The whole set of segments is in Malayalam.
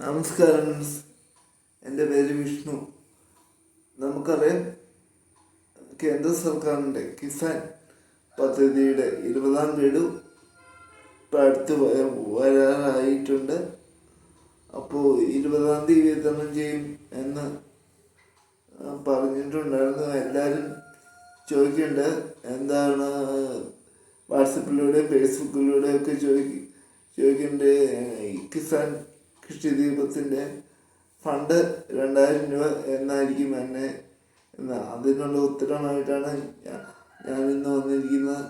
നമസ്കാരം എന്റെ പേര് വിഷ്ണു. നമുക്കറിയാം കേന്ദ്ര സർക്കാരിന്റെ കിസാൻ പദ്ധതിയുടെ ഇരുപതാം ഗഡു ഇപ്പം അടുത്ത് വരാറായിട്ടുണ്ട്. അപ്പോൾ ഇരുപതാം തീയതി വിതരണം ചെയ്യും എന്ന് പറഞ്ഞിട്ടുണ്ടായിരുന്നു. എല്ലാവരും ചോദിക്കുന്നുണ്ട് എന്താണ് വാട്സപ്പിലൂടെ ഫേസ്ബുക്കിലൂടെ ഒക്കെ ചോദിക്കും ചോദിക്കുന്നുണ്ട് ഈ കിസാൻ കൃഷി ദീപത്തിന്റെ ഫണ്ട് രണ്ടായിരം രൂപ എന്നായിരിക്കും എന്നെ എന്ന് അതിനുള്ള ഉത്തരമായിട്ടാണ് ഞാൻ ഇന്ന് വന്നിരിക്കുന്നത്.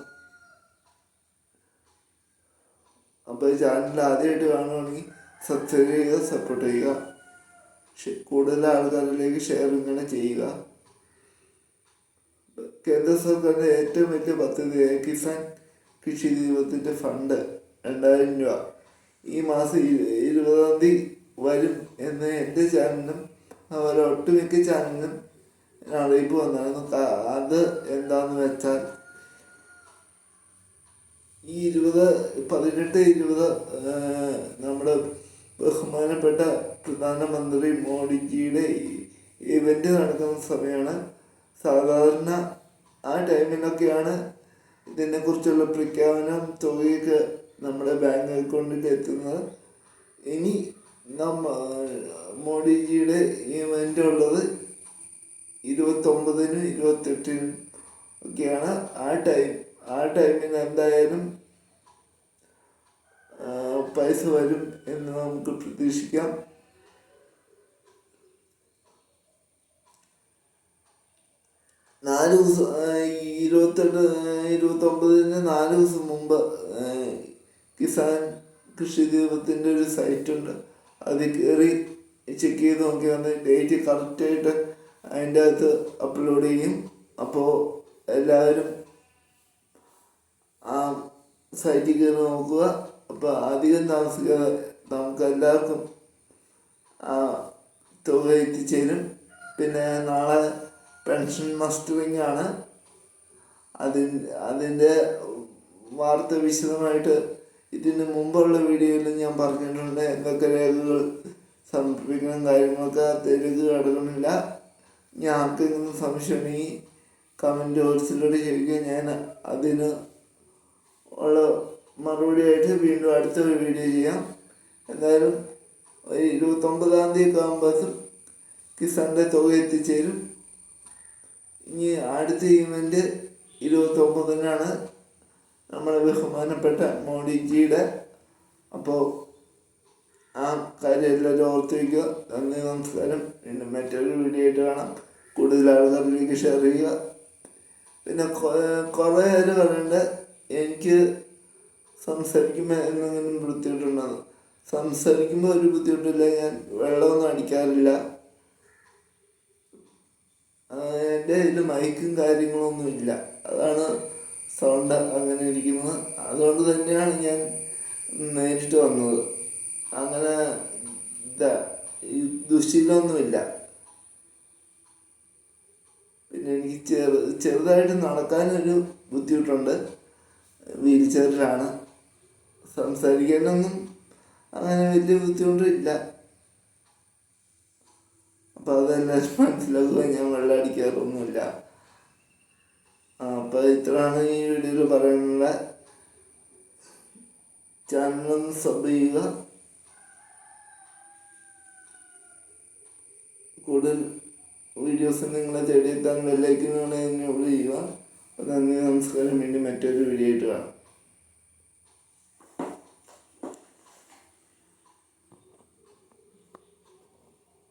അപ്പോൾ ഈ ചാനൽ ആദ്യമായിട്ട് കാണുകയാണെങ്കിൽ സബ്സ്ക്രൈബ് ചെയ്യുക സപ്പോർട്ട് ചെയ്യുക. കൂടുതൽ ആൾക്കാരിലേക്ക് ഷെയർ ഇങ്ങനെ ചെയ്യുക. കേന്ദ്ര സർക്കാരിന്റെ ഏറ്റവും വലിയ പദ്ധതിയായ കിസാൻ കൃഷി ദീപത്തിന്റെ ഫണ്ട് രണ്ടായിരം രൂപ. ഈ മാസം ഇരു- ഇരുപതാം തീയതി വരും എന്ന് എന്റെ ചാനലിനും അതുപോലെ ഒട്ടുമിക്ക ചാനലിനും അറിയിപ്പ് വന്നായിരുന്നു അത് എന്താന്ന് വെച്ചാൽ ഈ ഇരുപത് പതിനെട്ട് ഇരുപത് നമ്മുടെ ബഹുമാനപ്പെട്ട പ്രധാനമന്ത്രി മോഡിജിയുടെ ഇവന്റ് നടക്കുന്ന സമയമാണ്. സാധാരണ ആ ടൈമിലൊക്കെയാണ് ഇതിനെക്കുറിച്ചുള്ള പ്രഖ്യാപനം തുകയൊക്കെ നമ്മുടെ ബാങ്ക് അക്കൗണ്ടിൽ എത്തുന്നത്. ഇനി നമ്മ മോഡിജിയുടെ ഇവന്റ് ഉള്ളത് ഇരുപത്തൊമ്പതിനും ഇരുപത്തെട്ടിനും ഒക്കെയാണ്. ആ ടൈം ആ ടൈമിന് എന്തായാലും പൈസ വരും എന്ന് നമുക്ക് പ്രതീക്ഷിക്കാം. നാല് ദിവസം ഇരുപത്തെട്ട് ഇരുപത്തൊമ്പതിന് നാല് ദിവസം മുമ്പ് കിസാൻ കൃഷി ദീപത്തിന്റെ ഒരു സൈറ്റുണ്ട് അതിൽ കയറി ചെക്ക് ചെയ്ത് നോക്കി വന്ന് ഡേറ്റ് കറക്റ്റായിട്ട് അതിന്റെ അകത്ത് അപ്ലോഡ് ചെയ്യും. അപ്പോൾ എല്ലാവരും ആ സൈറ്റിൽ കയറി നോക്കുക. അപ്പോൾ അധികം താമസിക്കാതെ നമുക്ക് എല്ലാവർക്കും ആ തുക എത്തിച്ചേരും. പിന്നെ നാളെ പെൻഷൻ മസ്റ്ററിങ് ആണ്. അതിൻ അതിന്റെ വാർത്ത വിശദമായിട്ട് ഇതിന് മുമ്പുള്ള വീഡിയോയിൽ ഞാൻ പറഞ്ഞിട്ടുണ്ട് എന്തൊക്കെ രേഖകൾ സമർപ്പിക്കണം കാര്യങ്ങളൊക്കെ തിരക്ക് കടക്കണില്ല ഞാൻ ആർക്കെങ്കിലും സംശയമുണ്ടെങ്കിൽ കമന്റ് ബോക്സിലൂടെ ചോദിക്കുക. ഞാൻ അതിന് ഉള്ള മറുപടിയായിട്ട് വീണ്ടും അടുത്തൊരു വീഡിയോ ചെയ്യാം. എന്തായാലും ഒരു ഇരുപത്തൊമ്പതാം തീയതി ആകുമ്പോൾ കിസാന്റെ തുക എത്തിച്ചേരും. ഇനി അടുത്ത ഇവന്റ് ഇരുപത്തൊമ്പതിനാണ്. നമ്മുടെ ബഹുമാനപ്പെട്ട മോഡിജിയുടെ അപ്പോൾ ആ കാര്യം എല്ലാവരും ഓർത്ത് വയ്ക്കുക നന്ദി നമസ്കാരം. വീണ്ടും മറ്റൊരു വീഡിയോ ആയിട്ട് കാണാം. കൂടുതൽ ആൾക്കാരിലേക്ക് ഷെയർ ചെയ്യുക. പിന്നെ കുറേ പേര് പറയുന്നുണ്ട് എനിക്ക് സംസാരിക്കുമ്പോൾ എന്തെങ്കിലും ബുദ്ധിമുട്ടുണ്ടെന്ന് സംസാരിക്കുമ്പോൾ ഒരു ബുദ്ധിമുട്ടില്ല ഞാൻ വെള്ളമൊന്നും അടിക്കാറില്ല. എന്റെ കയ്യിൽ മൈക്കും കാര്യങ്ങളൊന്നും ഇല്ല. അതാണ് സൗണ്ട് അങ്ങനെ ഇരിക്കുന്നത്. അതുകൊണ്ട് തന്നെയാണ് ഞാൻ നേരിട്ട് വന്നത്. അങ്ങനെ ഇതാ ഈ ദുശീലമൊന്നുമില്ല. പിന്നെ എനിക്ക് ചെറു ചെറുതായിട്ട് നടക്കാനൊരു ബുദ്ധിമുട്ടുണ്ട്. വീൽ ചെയറിലാണ്. സംസാരിക്കാനൊന്നും അങ്ങനെ വലിയ ബുദ്ധിമുട്ടില്ല അപ്പോൾ അതെല്ലാവരും മനസ്സിലാക്കുക ഞാൻ വെള്ളം അടിക്കാറൊന്നുമില്ല അപ്പോൾ ഇത്രയാണ് ഈ വീഡിയോയിൽ പറയാനുള്ള ചാനലൊന്ന് സബ് ചെയ്യുക. കൂടുതൽ വീഡിയോസ് നിങ്ങളെ തേടിയെത്താൻ ബെല്ലൈക്കിനുള്ള എന്നെ ചെയ്യുക. അപ്പോൾ നന്ദി നമസ്കാരം. വീണ്ടും മറ്റൊരു വീഡിയോ ആയിട്ട് കാണാം.